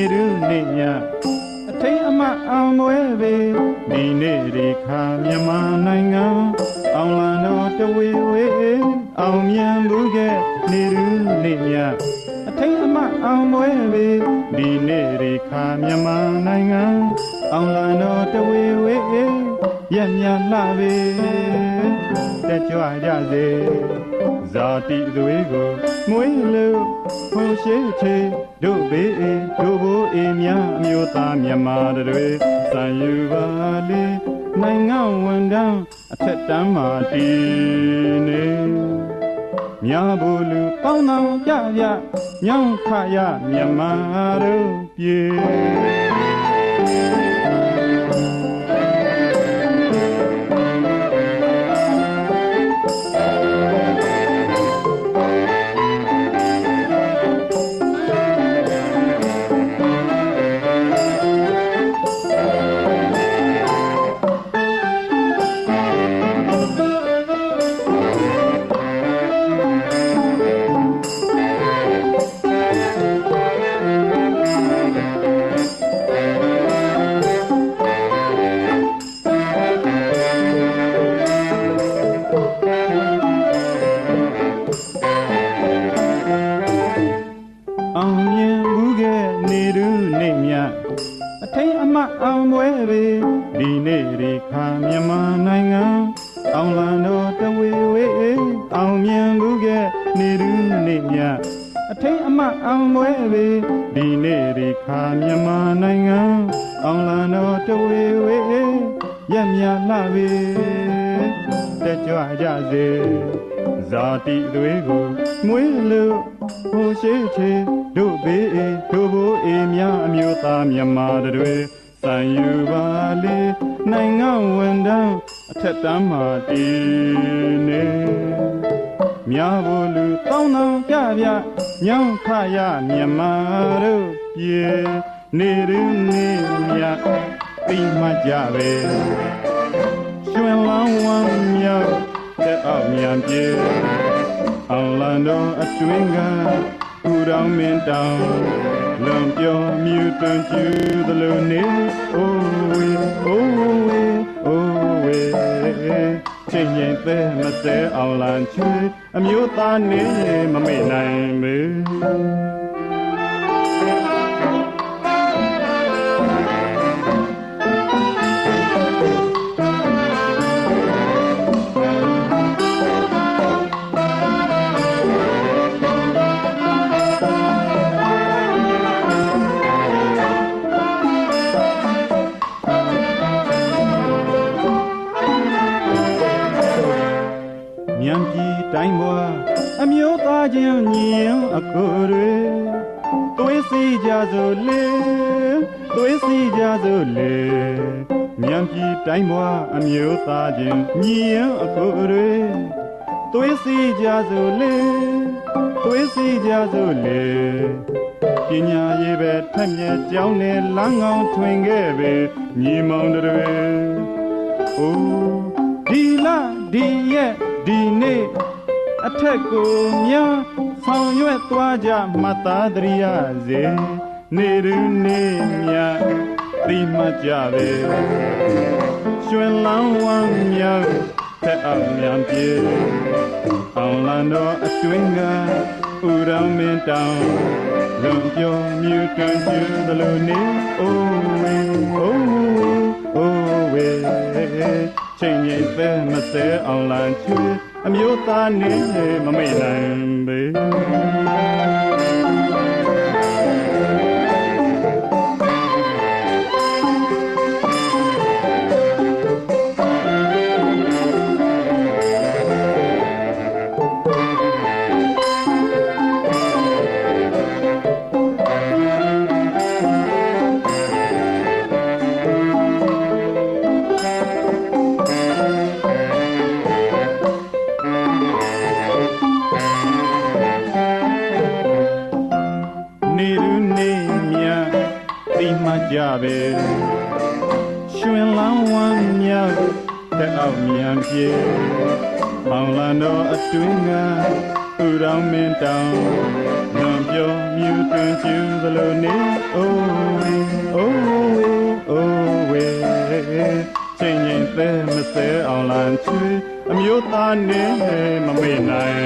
နေရူနေညအထိန်အမအောင်မွဲပေဒီနေ့ဒီခါမြန်မာနိုင်ငံအောင်လန်တော်တဝေဝေအောင်မြန်မှုကဲနေရူနေညအထိန်အမအောင်မွဲပေဒီနေ့ဒီခါမြန်မာနိုင်ငံအောင်လန်တော်တဝေဝေရက်မြလှပေတက်ကြွကြစေ ဇာတိသွေးကိုမွေးလို့ဟိုရှိချေတို့ဘေးအေတို့ဘိုးအေများအမျိုးသားမြန်မာတွေစံယူပါလေနိုင်ငံဝန်တန်းအထက်တန်းမှာတည်နေမြာဘူးလူပေါင်းတော်ကြကြညောင်းခရမြန်မာတို့ပြေ ဒီနေ့ဒီခါမြန်မာနိုင်ငံအောင်လန်တော်တဝေဝေအောင်မြင်မှုကဲနေရူနေမြအထိန်အမအောင်မွဲပေဒီနေ့ဒီခါမြန်မာနိုင်ငံအောင်လန်တော်တဝေဝေရက်မြလှပေတက်ကြွကြစေဇာတိသွေးကိုမွေးလို့ဟိုရှိချေတို့ဘေးအေတို့ဘိုးအေများအမျိုးသားမြန်မာတွေ စံယူပါလေနိုင်ငံဝန်တန်းအထက်တန်းမှာတည်နေမြားဖို့လူတောင်းတောင်းကြပြညောင်းခရမြန်မာတို့ပြေနေရင်းနေမြအိမ်မကြပဲရွှင်လောင်းဝမ်းမြောက်တဲ့အောင်မြန်ပြေအောင်လန်တော်အတွင်းကဥတော်မင်းတောင် လွန်ပြောမြူတွင်ကျူသလိုနေအိုးဝေအိုးဝေအိုးဝေချင်းရင်သေးမစဲအောင်လန်ချွေအမျိုးသားနေမမေ့နိုင်မေ တိုင်းဘွာအမျိုးသားချင်းညီရင်အကိုတွေသွေးစီကြစို့လေသွေးစီကြစို့လေမြန်ပြည်တိုင်းဘွာအမျိုးသားချင်းညီရင်အကိုတွေသွေးစီကြစို့လေသွေးစီကြစို့လေပညာရေးပဲထက်မြက်ကြောင်းနဲ့လမ်းကောင်းထွင်ခဲ့ပဲညီမောင်တွေအိုး အထက်ကိုများဆောင်ရွက်သွားကြမှတ်သားတရိယာစေနေရူနေမြသိမှတ်ကြပဲရွှင်လောင်းဝမ်းမြောက်တဲ့အောင်မြန်ပြေအောင်လန်တော်အတွင်းကဥရောင်မင်းတောင်လွန်ပြောမြူတွင်ကျူသလိုနေအိုးဝေအိုးဝေအိုးဝေ ချိန်ငိမ့်ပဲမစဲအောင်လန်ချွေအမျိုးသားနေမမေ့နိုင်ပေ မြတိမကြပဲရွှင်လန်းဝမ်းမြောက်တဲ့အောင်မြန်ပြေမောင်လန်တော်အတွင်းကဥရောင်မင်းတောင်လွန်ပြောမြူတွကျူးသလိုနေအိုးဝေအိုးဝေအိုးဝေချင်းချင်းသဲမစဲအောင်လန်ချွေအမျိုးသားနေမမေ့နိုင်